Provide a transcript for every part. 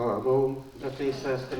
Слава Богу, брати і сестри.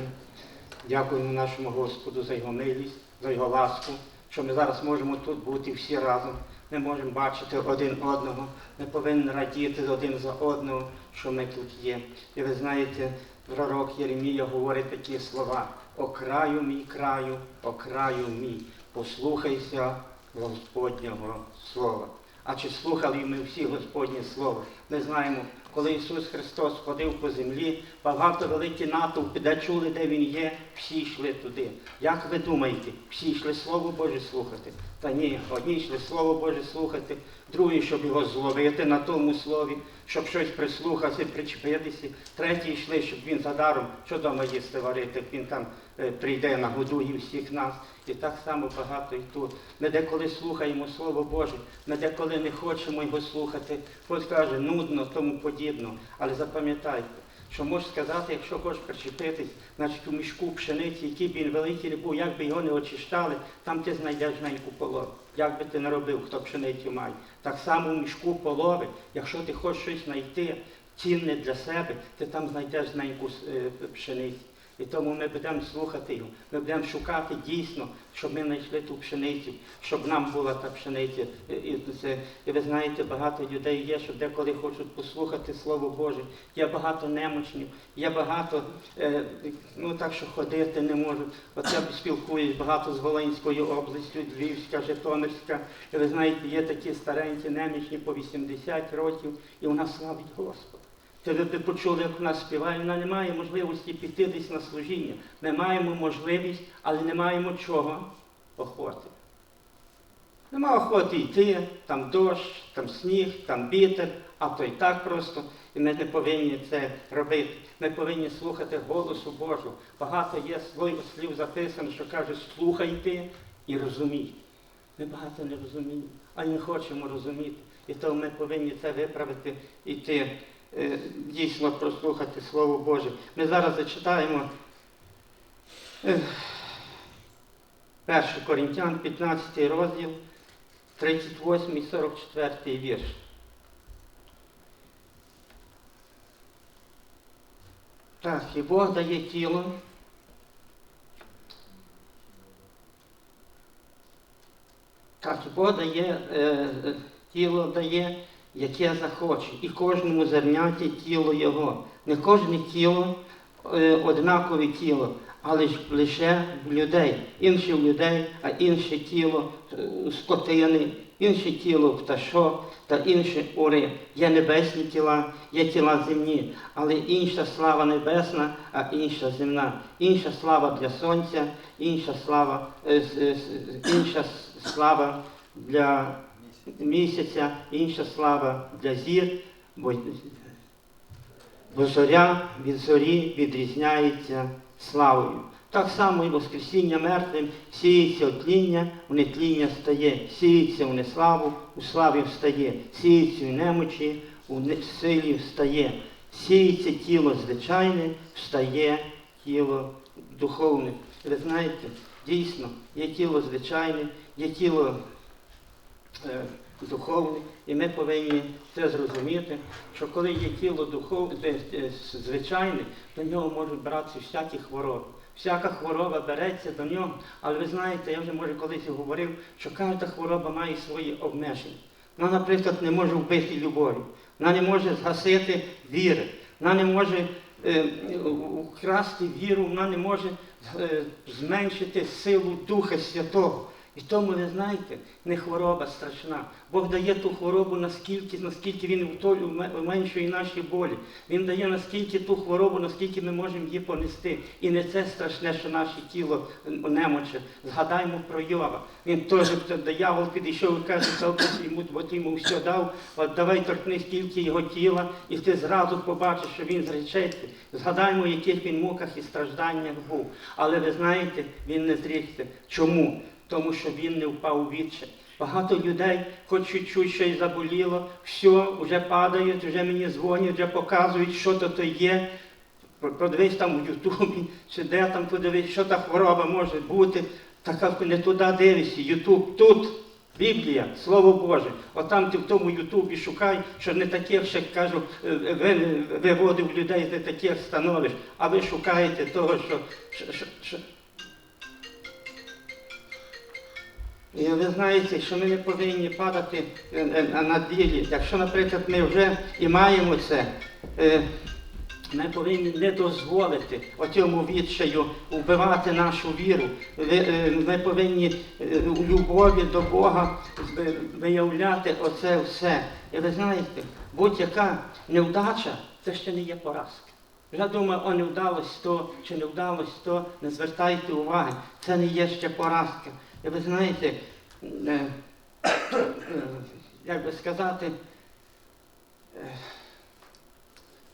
Дякуємо нашому Господу за його милість, за його ласку, що ми зараз можемо тут бути всі разом. Ми можемо бачити один одного. Ми повинні радіти один за одного, що ми тут є. І ви знаєте, пророк Єремія говорить такі слова: О краю мій краю, о краю мій, послухайся Господнього слова. А чи слухали ми всі Господнє Слово? Ми знаємо, коли Ісус Христос ходив по землі, багато великі натовпи, де чули, де Він є, всі йшли туди. Як ви думаєте, всі йшли Слово Боже слухати? Та ні, одні йшли Слово Боже слухати, другі, щоб його зловити на тому слові, щоб щось прислухатися, причепитися, треті йшли, щоб він за даром, що їсти варити, він там е, прийде, нагодує всіх нас. І так само багато і тут. Ми деколи слухаємо Слово Боже, ми деколи не хочемо його слухати. Хтось каже, нудно, тому подібно. Але запам'ятайте, що можеш сказати, якщо хочеш причепитись, значить у мішку пшениці, який б він великий не був, як би його не очищали, там ти знайдеш неньку полову. Як би ти не робив, хто пшеницю має. Так само у мішку полови, якщо ти хочеш щось знайти, цінне для себе, ти там знайдеш неньку е, пшениці. І тому ми будемо слухати його. Ми будемо шукати дійсно, щоб ми знайшли ту пшеницю, щоб нам була та пшениця. І, це, і ви знаєте, багато людей є, що деколи хочуть послухати Слово Боже. Є багато немочнів, є багато, е, ну так що ходити не можуть. Я спілкуюсь багато з Волинською областю, Львівська, Житомирська. І ви знаєте, є такі старенькі немічні по 80 років, і вона славить Господа. Це ви б почули, як вона співає, вона не має можливості піти десь на служіння. Ми маємо можливість, але не маємо чого охоти. Нема охоти йти, там дощ, там сніг, там вітер, а то й так просто. І ми не повинні це робити. Ми повинні слухати голосу Божого. Багато є слів, записано, що каже, слухайте і розумійте. Ми багато не розуміємо, а не хочемо розуміти. І тому ми повинні це виправити і йти дійсно прослухати Слово Боже. Ми зараз зачитаємо е, 1 Коринтян, 15 розділ, 38 і 44 вірш. Так, і Бог дає тіло. Так, і Бог дає, е, е, тіло дає, яке захоче, і кожному зерняті тіло його. Не кожне тіло е, однакове тіло, але ж лише людей. Інше в людей, а інше тіло е, скотини, інше тіло пташок та інше у риб. Є небесні тіла, є тіла земні, але інша слава небесна, а інша земна. Інша слава для сонця, інша слава, е, інша слава для місяця, інша слава для зір, бо, бо зоря від зорі відрізняється славою. Так само і Воскресіння мертвим сіється у тління, у нетління стає, сіється у неславу, у славі встає, сіється у немочі, у силі встає, сіється тіло звичайне, встає тіло духовне. Ви знаєте, дійсно, є тіло звичайне, є тіло е, духовне, і ми повинні це зрозуміти, що коли є тіло духовне, е, звичайне, до нього можуть братися всякі хвороби. Всяка хвороба береться до нього, але ви знаєте, я вже може колись говорив, що кожна хвороба має свої обмеження. Вона, наприклад, не може вбити любові, вона не може згасити віри, вона не може е, украсти віру, вона не може е, зменшити силу Духа Святого. І тому, ви знаєте, не хвороба страшна. Бог дає ту хворобу наскільки, наскільки Він уменшує наші болі. Він дає наскільки ту хворобу, наскільки ми можемо її понести. І не це страшне, що наше тіло немоче. Згадаймо про Йова. Він теж, диявол підійшов і каже, «Та йому, от йому все дав, от давай торкни стільки його тіла, і ти зразу побачиш, що він зречеться. Згадаймо, яких він муках і стражданнях був. Але ви знаєте, він не зрікся. Чому? Тому що він не впав у відчай. Багато людей, хоч чуть-чуть щось заболіло, все, вже падають, вже мені дзвонять, вже показують, що то то є. Подивись там в Ютубі, чи де там подивись, що та хвороба може бути. Така не туди дивишся, Ютуб тут. Біблія, Слово Боже. Отам ти в тому Ютубі шукай, що не таких, ще кажу, е, ви- виводив людей з не таких становищ, а ви шукаєте того, що. що, що, І ви знаєте, що ми не повинні падати е, е, на ділі. Якщо, наприклад, ми вже і маємо це, е, ми повинні не дозволити отьому відчаю вбивати нашу віру. Ми повинні у любові до Бога виявляти оце все. І ви знаєте, будь-яка невдача це ще не є поразка. Я думаю, о, не вдалося то чи не вдалося то, не звертайте уваги, це не є ще поразка. І ви знаєте, е, як би сказати, е,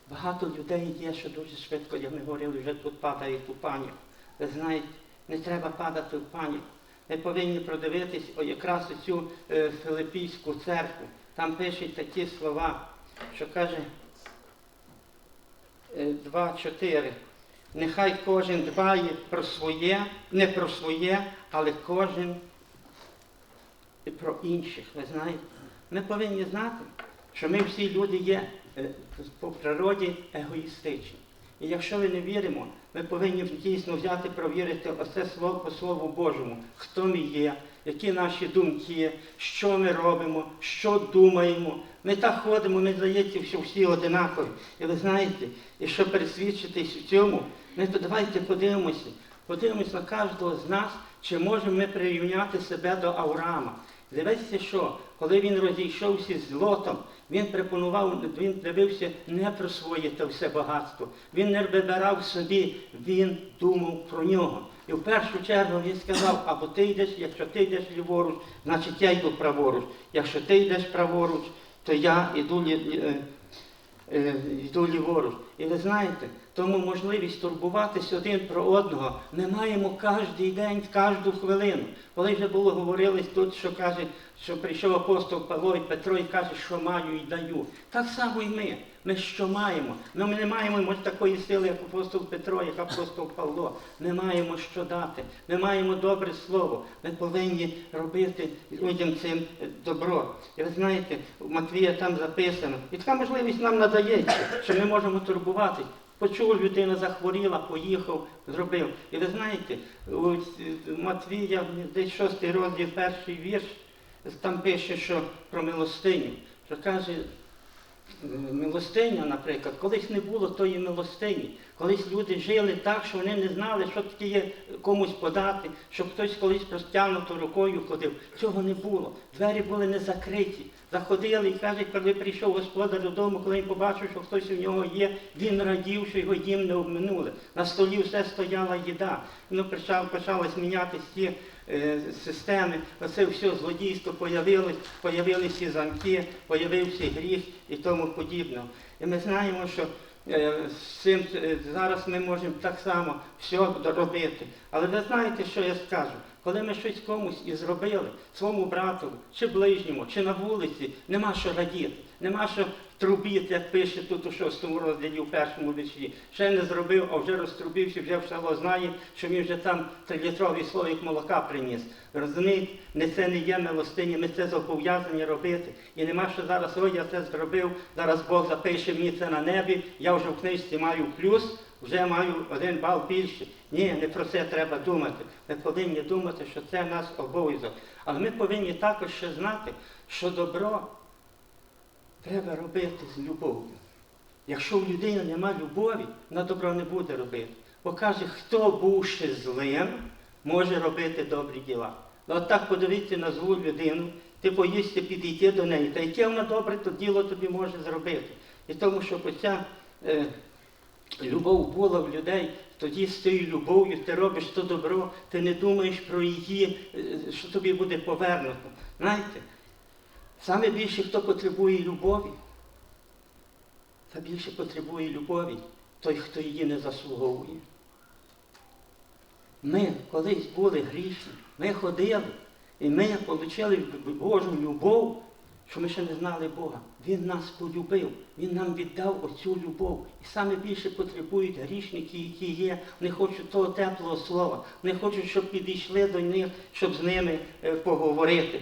Багато людей є, що дуже швидко, як ми говорили, вже тут падають у паніку. Ви знаєте, не треба падати в паніку. Ми повинні продивитись о, якраз цю е, Филиппійську церкву. Там пишуть такі слова, що каже е, 2.4. Нехай кожен дбає про своє, не про своє, але кожен і про інших. Ви знаєте, ми повинні знати, що ми всі люди є е, по природі егоїстичні. І якщо ми не віримо, ми повинні дійсно взяти, провірити оце слово по Слову Божому, хто ми є, які наші думки, що ми робимо, що думаємо. Ми так ходимо, ми здається, що всі одинакові. І ви знаєте, і щоб пересвідчитись в цьому, ми то давайте подивимося, подивимось на кожного з нас, чи можемо ми прирівняти себе до Авраама. Дивіться, що коли він розійшовся з Лотом, він пропонував, він дивився не про своє те все багатство. Він не вибирав собі, він думав про нього. І в першу чергу він сказав, або ти йдеш, якщо ти йдеш ліворуч, значить я йду праворуч. Якщо ти йдеш праворуч, то я йду е, е, йду ліворуч. І ви знаєте, тому можливість турбуватися один про одного ми маємо кожен день, кожну хвилину. Коли вже було говорилось тут, що каже, що прийшов апостол Павло і Петро і каже, що маю і даю. Так само і ми. Ми що маємо? Ну, ми не маємо може, такої сили, як апостол Петро, як апостол Павло. Ми маємо що дати. Ми маємо добре слово. Ми повинні робити людям цим е, добро. І ви знаєте, у Матвія там записано. І така можливість нам надається, що ми можемо турбуватись. Почув, людина захворіла, поїхав, зробив. І ви знаєте, у Матвія, десь шостий розділ, перший вірш, там пише, що про милостиню. Що каже, Милостиня, наприклад, колись не було тої милостині. Колись люди жили так, що вони не знали, що таке є комусь подати, щоб хтось колись простягнуто рукою ходив. Цього не було. Двері були не закриті. Заходили і каже, коли прийшов господар додому, коли він побачив, що хтось у нього є, він радів, що його дім не обминули. На столі все стояла їда. Ну, почав, почалось мінятися системи, оце все злодійство появилось, появилися замки, появився гріх і тому подібне. І ми знаємо, що е, цим е, зараз ми можемо так само все робити. Але ви знаєте, що я скажу? Коли ми щось комусь і зробили, своєму брату, чи ближньому, чи на вулиці, нема що радіти, нема що трубіти, як пише тут у шостому розділі, у першому вірші. Ще не зробив, а вже розтрубився, вже в село знає, що він вже там трилітровий слоїк молока приніс. Розумієте, не це не є милостині, ми це зобов'язані робити. І нема що зараз, ой, я це зробив, зараз Бог запише мені це на небі, я вже в книжці маю плюс, вже маю один бал більше. Ні, не про це треба думати. Ми повинні думати, що це наш обов'язок. Але ми повинні також ще знати, що добро треба робити з любов'ю. Якщо в людини нема любові, вона добро не буде робити. Бо каже, хто бувши злим, може робити добрі діла. Ну, от так подивіться на злу людину, ти боїшся підійти до неї, та яке вона добре, то діло тобі може зробити. І тому, що оця е, любов була в людей, тоді з цією любов'ю ти робиш то добро, ти не думаєш про її, е, що тобі буде повернуто. Знаєте, саме більше, хто потребує любові, та більше потребує любові той, хто її не заслуговує. Ми колись були грішні, ми ходили, і ми отримали Божу любов, що ми ще не знали Бога. Він нас полюбив, Він нам віддав оцю любов. І саме більше потребують грішники, які є, вони хочуть того теплого слова, вони хочуть, щоб підійшли до них, щоб з ними е, поговорити.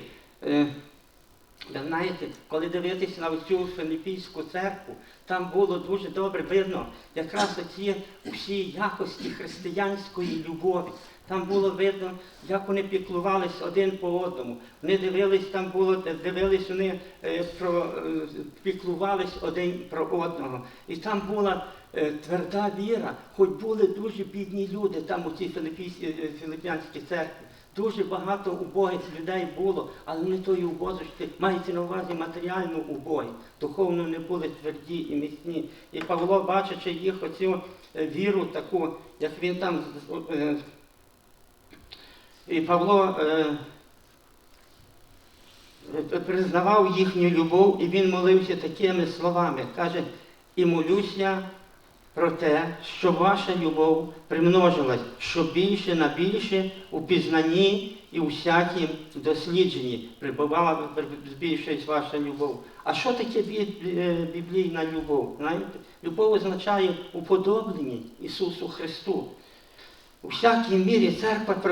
Ви знаєте, коли дивитися на цю Филиппійську церкву, там було дуже добре видно якраз оці всі якості християнської любові. Там було видно, як вони піклувались один по одному. Вони дивились, там було, дивились, вони е, про, е, піклувались один про одного. І там була е, тверда віра, хоч були дуже бідні люди там у цій Филиппійській, е, церкві. Дуже багато убогих людей було, але не тої убозості, мається на увазі матеріальну убогі. Духовно не були тверді і міцні. І Павло, бачачи їх оцю е, віру таку, як він там. е, І Павло е, признавав їхню любов, і він молився такими словами. Каже, і молюся про те, що ваша любов примножилась, що більше на більше у пізнанні і у всякім дослідженні прибувала, збільшується ваша любов. А що таке е, біблійна любов? Знаєте? Любов означає уподоблення Ісусу Христу. У всякій мірі церква е,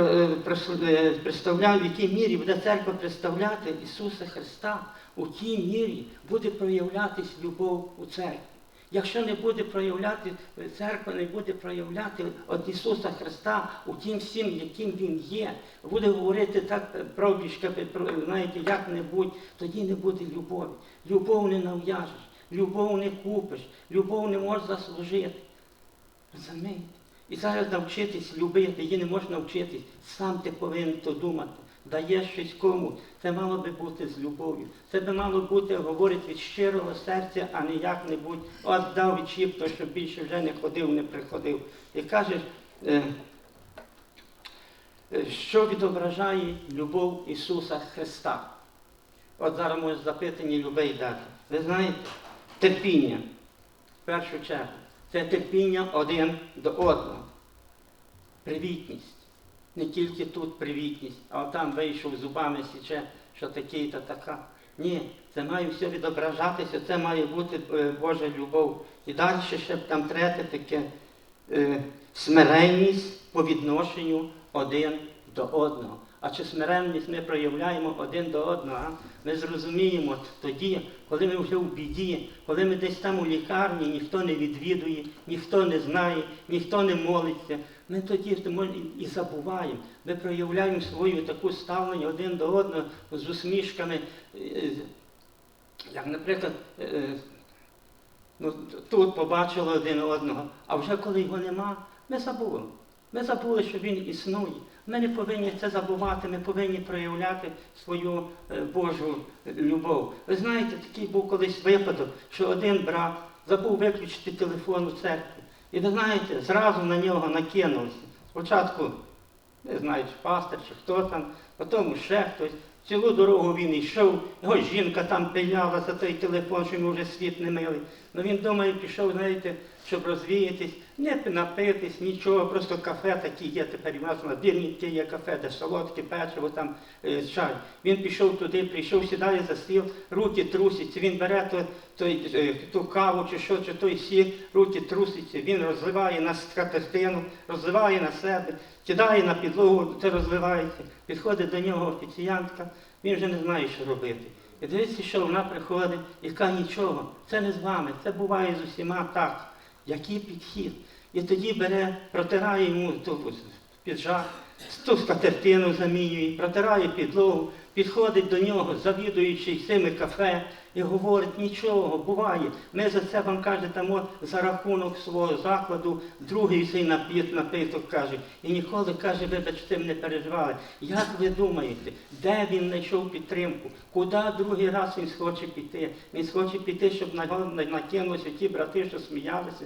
е, представляє, в якій мірі буде церква представляти Ісуса Христа, у тій мірі буде проявлятись любов у церкві. Якщо не буде проявляти, церква не буде проявляти от Ісуса Христа у тім всім, яким Він є, буде говорити так е, про- знаєте, як-небудь, тоді не буде любові. Любов не нав'яжеш, любов не купиш, любов не можеш заслужити. Розумієте? І зараз навчитись любити, її не можна навчитись. Сам ти повинен то думати. Даєш щось кому, це мало би бути з любов'ю. Це би мало бути, говорить від щирого серця, а не як-небудь. От дав відчіп, то що більше вже не ходив, не приходив. І кажеш, е, е, що відображає любов Ісуса Христа. От зараз може запитання любий дати. Ви знаєте, терпіння, в першу чергу, це терпіння один до одного. Привітність. Не тільки тут привітність, а там вийшов зубами січе, що такий та така. Ні, це має все відображатися, це має бути е, Божа любов. І далі ще там третє таке е, смиренність по відношенню один до одного. А чи смиренність ми проявляємо один до одного? Ми зрозуміємо тоді, коли ми вже в біді, коли ми десь там у лікарні, ніхто не відвідує, ніхто не знає, ніхто не молиться. Ми тоді і забуваємо. Ми проявляємо свою таку ставлення один до одного з усмішками. е, Як, наприклад, е, ну, тут побачили один одного, а вже коли його нема, ми забули. Ми забули, що він існує. Ми не повинні це забувати, ми повинні проявляти свою е, Божу любов. Ви знаєте, такий був колись випадок, що один брат забув виключити телефон у церкві. І ви знаєте, зразу на нього накинулися. Спочатку, не знаю, чи пастор, чи хто там, потім ще хтось. Цілу дорогу він йшов, його жінка там пиляла за той телефон, що йому вже світ не милий. Ну він думає, пішов, знаєте, щоб розвіятись, не напитись, нічого, просто кафе такі є тепер у нас на Бірніті є кафе, де солодке, печиво, там е, чай. Він пішов туди, прийшов, сідає за стіл, руки трусяться, він бере то, той, е, ту каву чи що, чи той сік, руки трусяться, він розливає на скатертину, розливає на себе, кидає на підлогу, це розливається. Підходить до нього офіціантка, він вже не знає, що робити. І дивіться, що вона приходить і каже, нічого, це не з вами, це буває з усіма так. Який підхід? І тоді бере, протирає йому ту піджак, ту скатертину замінює, протирає підлогу, підходить до нього, завідуючий цими кафе, і говорить, нічого, буває. Ми за це вам каже, дамо за рахунок свого закладу, другий цей напит, напиток каже. І ніколи каже, ви за цим не переживали. Як ви думаєте, де він знайшов підтримку? Куди другий раз він схоче піти? Він схоче піти, щоб накинулися ті брати, що сміялися,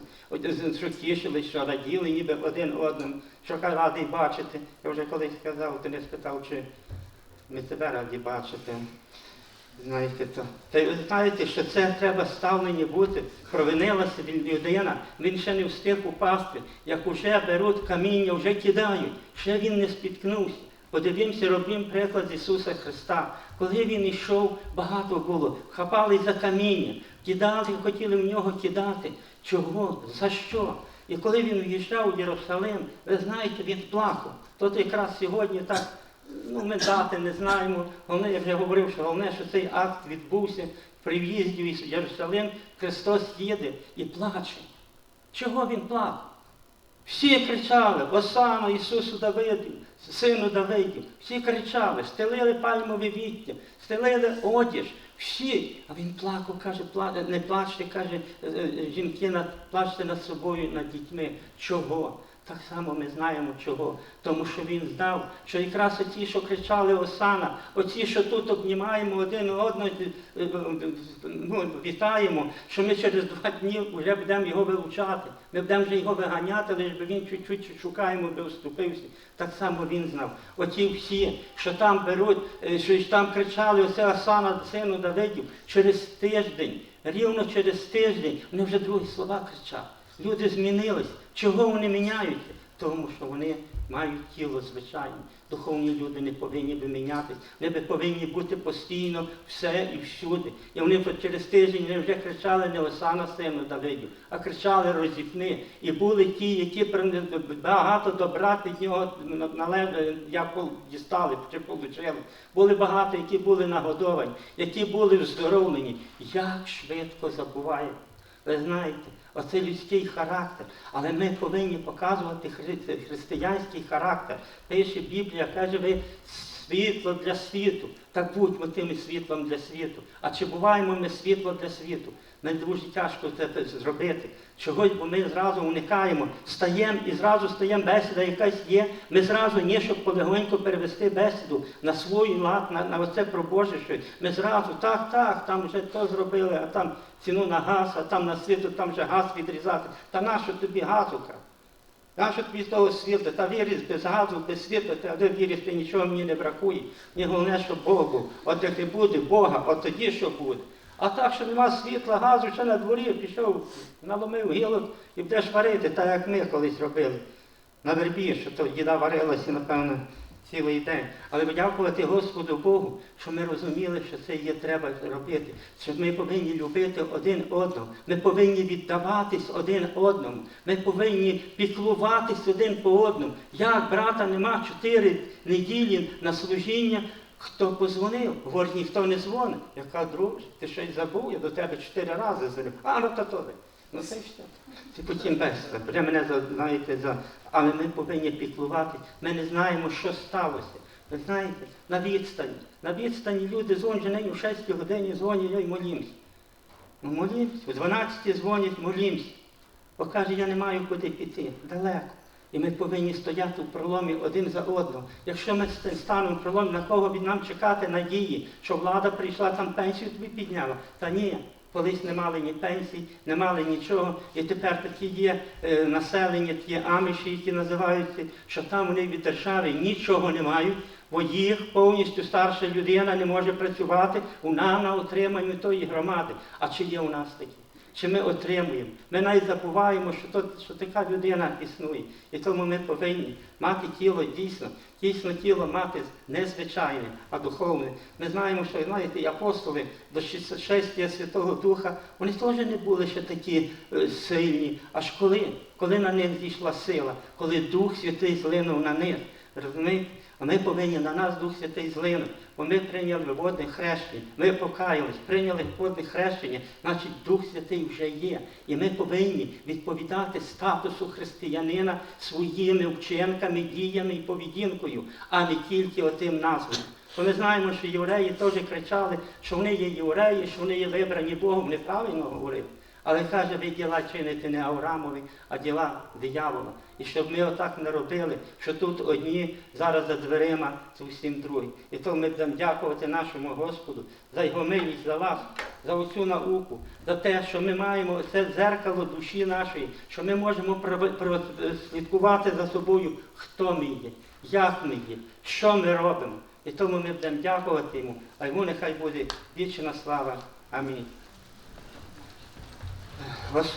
що тішили, що раділи, ніби один одному, що радий бачити. Я вже колись сказав, ти не спитав, чи ми тебе раді бачити. Знаєте, то та ви знаєте, що це треба ставлення бути. Провинилася він людина, він ще не встиг упасти. Як уже беруть каміння, вже кидають, ще він не спіткнувся. Подивімося, робимо приклад Ісуса Христа. Коли він йшов, багато було, хапали за каміння, кидали, хотіли в нього кидати. Чого? За що? І коли він в'їжджав у Єрусалим, ви знаєте, він плакав. Тут якраз сьогодні так Ну, ми дати не знаємо. Головне, я вже говорив, що головне, що цей акт відбувся при в'їзді в Єрусалим. Христос їде і плаче. Чого він плакав? Всі кричали, Осана Ісусу Давиду, сину Давидів. Всі кричали, стелили пальмові віття, стелили одіж. Всі. А він плакав, каже, не плачте, каже, е, е, жінки, плачте над собою, над дітьми. Чого? Так само ми знаємо чого. Тому що він знав, що якраз оці, що кричали Осана, оці, що тут обнімаємо один одного, е, е, ну, вітаємо, що ми через два дні вже будемо його вилучати. Ми будемо вже його виганяти, лише би він чуть-чуть шукаємо, би вступився. Так само він знав. Оті всі, що там беруть, е, що там кричали, оце Осана, сину Давидів, через тиждень, рівно через тиждень, вони вже другі слова кричали. Люди змінились. Чого вони міняються? Тому що вони мають тіло звичайне. Духовні люди не повинні би мінятися. Вони би повинні бути постійно все і всюди. І вони через тиждень вони вже кричали не Осана сину Давидів, а кричали розіпни. І були ті, які багато добра від нього як дістали чи получили. Були багато, які були нагодовані, які були вздоровлені. Як швидко забуваємо. Ви знаєте, оце людський характер. Але ми повинні показувати християнський характер. Пише Біблія, каже, ви світло для світу. Так будьмо тим світлом для світу. А чи буваємо ми світло для світу? Ми дуже тяжко це зробити. Чогось, бо ми зразу уникаємо, стаємо і зразу стаємо, бесіда якась є. Ми зразу ні, щоб полегонько перевести бесіду на свій лад, на, на оце про Боже щось. Ми зразу так, так, там вже то зробили, а там ціну на газ, а там на світу, там вже газ відрізати. Та нащо тобі газука? Нащо тобі з? Та віриш без газу, без світу, та де віриш, ти нічого мені не бракує. Мені головне, що Богу. От як не буде Бога, от тоді що буде. А так, що нема світла, газу, ще на дворі пішов, наломив гілок і будеш варити, так як ми колись робили. На вербі, що то діда варилася, напевно, цілий день. Але дякувати Господу Богу, що ми розуміли, що це є треба робити. Що ми повинні любити один одного. Ми повинні віддаватись один одному. Ми повинні піклуватись один по одному. Як брата нема чотири неділі на служіння. Хто позвонив? Говорить, ніхто не дзвонить. Я кажу, ти щось забув, я до тебе чотири рази дзвонив. А, ну то то. Ну це що? Ти потім без. Вже мене за- знаєте, за. Але ми повинні піклувати. Ми не знаємо, що сталося. Ви знаєте, на відстані. На відстані люди дзвонять нині в 6 годині дзвонять, я й молімся. Ну, молімся, в 12 дзвонять, молімся. Бо каже, я не маю куди піти. Далеко. І ми повинні стояти в проломі один за одного. Якщо ми станемо в проломі, на кого від нам чекати надії, що влада прийшла там пенсію тобі підняла? Та ні. Колись не мали ні пенсій, не мали нічого. І тепер такі є е, населення, ті аміші, які називаються, що там вони від держави нічого не мають, бо їх повністю старша людина не може працювати вона на отриманні тої громади. А чи є у нас такі? Чи ми отримуємо? Ми навіть забуваємо, що, то, що така людина існує. І тому ми повинні мати тіло дійсно, дійсно тіло мати незвичайне, а духовне. Ми знаємо, що знаєте, апостоли до шестя Святого Духа, вони теж не були ще такі е, сильні. Аж коли? Коли на них зійшла сила, коли Дух Святий злинув на них. Розумієте? Ми повинні на нас Дух Святий злинув, бо ми прийняли водне хрещення, ми покаялись, прийняли водне хрещення, значить Дух Святий вже є. І ми повинні відповідати статусу християнина своїми вчинками, діями і поведінкою, а не тільки отим назвою. Бо ми знаємо, що євреї теж кричали, що вони є євреї, що вони є вибрані Богом, неправильно говорили. Але каже, ви діла чините не Авраамові, а діла диявола. І щоб ми отак не робили, що тут одні, зараз за дверима, зовсім другі. І то ми будемо дякувати нашому Господу за його милість, за вас, за оцю науку, за те, що ми маємо це дзеркало душі нашої, що ми можемо слідкувати за собою, хто ми є, як ми є, що ми робимо. І тому ми будемо дякувати йому, а йому нехай буде вічна слава. Амінь. Was?